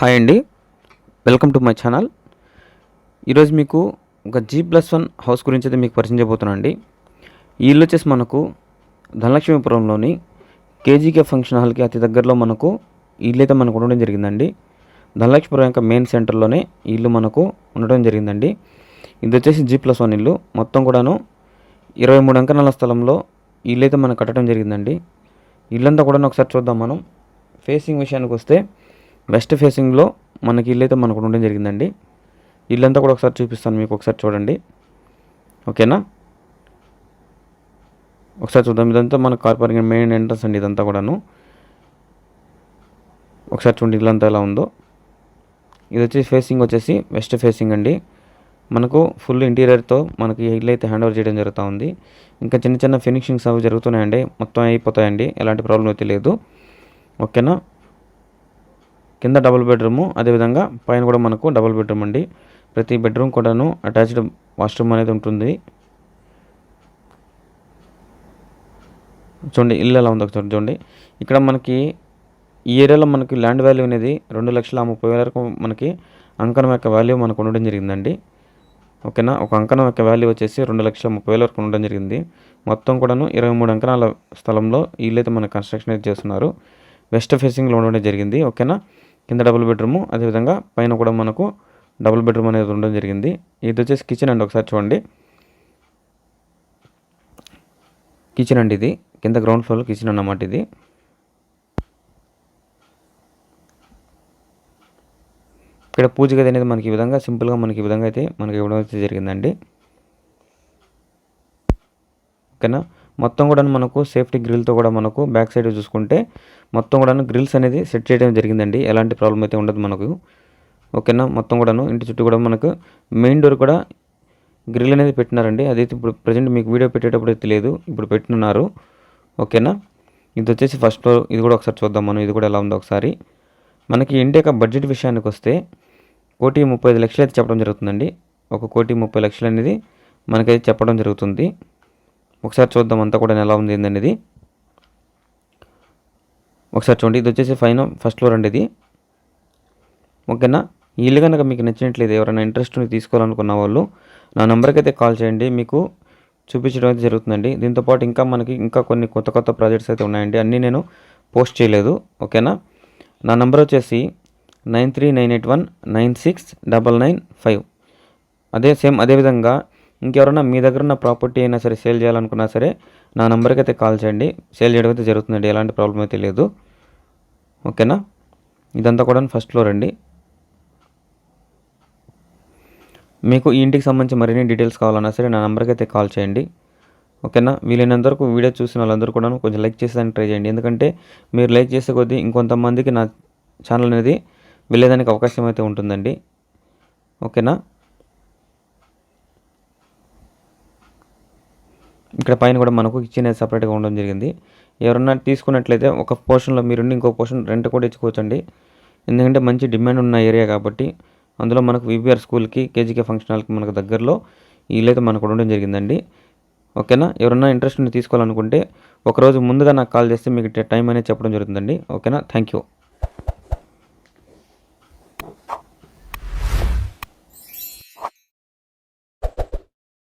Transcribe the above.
Hi అండి. Welcome to my channel. ఈరోజు మీకు ఒక జీ ప్లస్ వన్ హౌస్ గురించి అయితే మీకు పరిచయం చేయబోతున్నాను అండి. ఈ ఇల్లు వచ్చేసి మనకు ధనలక్ష్మీపురంలోని కేజీకే ఫంక్షన్ హాల్కి అతి దగ్గరలో మనకు ఇల్లు అయితే మనకు ఉండడం జరిగిందండి. ధనలక్ష్మీపురం యొక్క మెయిన్ సెంటర్లోనే ఈ ఇల్లు మనకు ఉండడం జరిగిందండి. ఇది వచ్చేసి జీ ప్లస్ వన్ ఇల్లు. మొత్తం కూడాను ఇరవై మూడు అంకణాల స్థలంలో ఇల్లు అయితే మనకు కట్టడం జరిగిందండి. ఇల్లంతా కూడా ఒకసారి చూద్దాం మనం. ఫేసింగ్ విషయానికి వస్తే వెస్ట్ ఫేసింగ్లో మనకి ఇల్లు అయితే మనకు ఉండడం జరిగిందండి. ఇల్లంతా కూడా ఒకసారి చూపిస్తాను మీకు ఒకసారి చూడండి. ఓకేనా? ఒకసారి చూద్దాం. ఇదంతా మన కార్ పార్కింగ్ మెయిన్ ఎంట్రన్స్ అండి ఇదంతా కూడాను. ఒకసారి చూడండి ఇల్లంతా ఎలా ఉందో. ఇది వచ్చి ఫేసింగ్ వచ్చేసి వెస్ట్ ఫేసింగ్ అండి. మనకు ఫుల్ ఇంటీరియర్తో మనకి ఇల్లు అయితే హ్యాండ్ ఓవర్ చేయడం జరుగుతూ ఉంది. ఇంకా చిన్న చిన్న ఫినిషింగ్స్ అవి జరుగుతున్నాయండి. మొత్తం అయిపోతాయండి. ఎలాంటి ప్రాబ్లం అయితే లేదు. ఓకేనా? కింద డబుల్ బెడ్రూము అదేవిధంగా పైన కూడా మనకు డబుల్ బెడ్రూమ్ అండి. ప్రతి బెడ్రూమ్ కూడాను అటాచ్డ్ వాష్రూమ్ అనేది ఉంటుంది. చూడండి ఇల్లు ఎలా ఉందో ఒకసారి చూడండి. ఇక్కడ మనకి ఈ ఏరియాలో మనకి ల్యాండ్ వాల్యూ అనేది రెండు లక్షల ముప్పై వేల వరకు మనకి అంకణం యొక్క వాల్యూ మనకు ఉండడం జరిగిందండి. ఓకేనా? ఒక అంకణం యొక్క వాల్యూ వచ్చేసి రెండు లక్షల ముప్పై వేల వరకు ఉండడం జరిగింది. మొత్తం కూడాను ఇరవై మూడు అంకణాల స్థలంలో ఇల్లు అయితే మన కన్స్ట్రక్షన్ అయితే చేస్తున్నారు. వెస్ట్ ఫేసింగ్లో ఉండడం జరిగింది. ఓకేనా? కింద డబుల్ బెడ్రూము అదేవిధంగా పైన కూడా మనకు డబుల్ బెడ్రూమ్ అనేది ఉండడం జరిగింది. ఇది వచ్చేసి కిచెన్ అండి ఒకసారి చూడండి. కిచెన్ అండి ఇది. కింద గ్రౌండ్ ఫ్లోర్ కిచెన్ అన్నమాట ఇది. ఇక్కడ పూజ గది అనేది మనకి ఈ విధంగా సింపుల్గా మనకి ఈ విధంగా అయితే మనకి ఇవ్వడం అయితే జరిగిందండి. ఓకేనా? మొత్తం కూడా మనకు సేఫ్టీ గ్రిల్తో కూడా మనకు బ్యాక్ సైడ్ చూసుకుంటే మొత్తం కూడా గ్రిల్స్ అనేది సెట్ చేయడం జరిగిందండి. ఎలాంటి ప్రాబ్లం అయితే ఉండదు మనకు. ఓకేనా? మొత్తం కూడాను ఇంటి చుట్టూ కూడా మనకు మెయిన్ డోర్ కూడా గ్రిల్ అనేది పెట్టినారండి. అదైతే ఇప్పుడు ప్రజెంట్ మీకు వీడియో పెట్టేటప్పుడు అయితే లేదు ఇప్పుడు పెట్టినారు ఓకేనా? ఇది వచ్చేసి ఫస్ట్ ఫ్లోర్ ఇది కూడా ఒకసారి చూద్దాం మనం. ఇది కూడా ఎలా ఉందో ఒకసారి. మనకి ఇంటి యొక్క బడ్జెట్ విషయానికి వస్తే కోటి ముప్పై ఐదు లక్షలు అయితే చెప్పడం జరుగుతుందండి. ఒక కోటి ముప్పై లక్షలు అనేది మనకైతే చెప్పడం జరుగుతుంది. ఒకసారి చూద్దాం అంతా కూడా ఎలా ఉంది ఏంటనేది ఒకసారి చూడండి ఇది వచ్చేసి ఫైన్ ఫస్ట్ ఫ్లోర్ అండి ఇది. ఓకేనా? ఈ ఇల్లు కనుక మీకు నచ్చినట్లేదు ఎవరైనా ఇంట్రెస్ట్ తీసుకోవాలనుకున్న వాళ్ళు నా నెంబర్కి అయితే కాల్ చేయండి. మీకు చూపించడం అయితే జరుగుతుందండి. దీంతోపాటు ఇంకా మనకి ఇంకా కొన్ని కొత్త కొత్త ప్రాజెక్ట్స్ అయితే ఉన్నాయండి. అన్నీ నేను పోస్ట్ చేయలేదు. ఓకేనా? నా నెంబర్ వచ్చేసి nine three nine eight one nine six double nine five. అదే సేమ్ అదేవిధంగా ఇంకెవరైనా మీ దగ్గర ఉన్న ప్రాపర్టీ అయినా సరే సేల్ చేయాలనుకున్నా సరే నా నెంబర్కి అయితే కాల్ చేయండి. సేల్ చేయడం అయితే జరుగుతుందండి. ఎలాంటి ప్రాబ్లం అయితే లేదు. ఓకేనా? ఇదంతా కూడా ఫస్ట్ ఫ్లోర్ అండి. మీకు ఈ ఇంటికి సంబంధించి మరిన్ని డీటెయిల్స్ కావాలన్నా సరే నా నెంబర్కి అయితే కాల్ చేయండి. ఓకేనా? వీలైనంత వరకు వీడియో చూసిన వాళ్ళందరూ కూడా కొంచెం లైక్ చేసేదానికి ట్రై చేయండి. ఎందుకంటే మీరు లైక్ చేసే కొద్దీ ఇంకొంతమందికి నా ఛానల్ అనేది వెళ్ళేదానికి అవకాశం అయితే ఉంటుందండి. ఓకేనా? ఇక్కడ పైన కూడా మనకు కిచెన్ అనేది సపరేట్గా ఉండడం జరిగింది. ఎవరన్నా తీసుకున్నట్లయితే ఒక పోర్షన్లో మీరుండి ఇంకో పోర్షన్ రెంట్ కూడా ఇచ్చుకోవచ్చండి. ఎందుకంటే మంచి డిమాండ్ ఉన్న ఏరియా కాబట్టి అందులో మనకు విబిఆర్ స్కూల్కి కేజీకే ఫంక్షన్ హాల్కి మనకు దగ్గరలో వీళ్ళైతే మనకు ఉండడం జరిగిందండి. ఓకేనా? ఎవరన్నా ఇంట్రెస్ట్ తీసుకోవాలనుకుంటే ఒకరోజు ముందుగా నాకు కాల్ చేస్తే మీకు టైం అనేది చెప్పడం జరుగుతుందండి. ఓకేనా? Thank you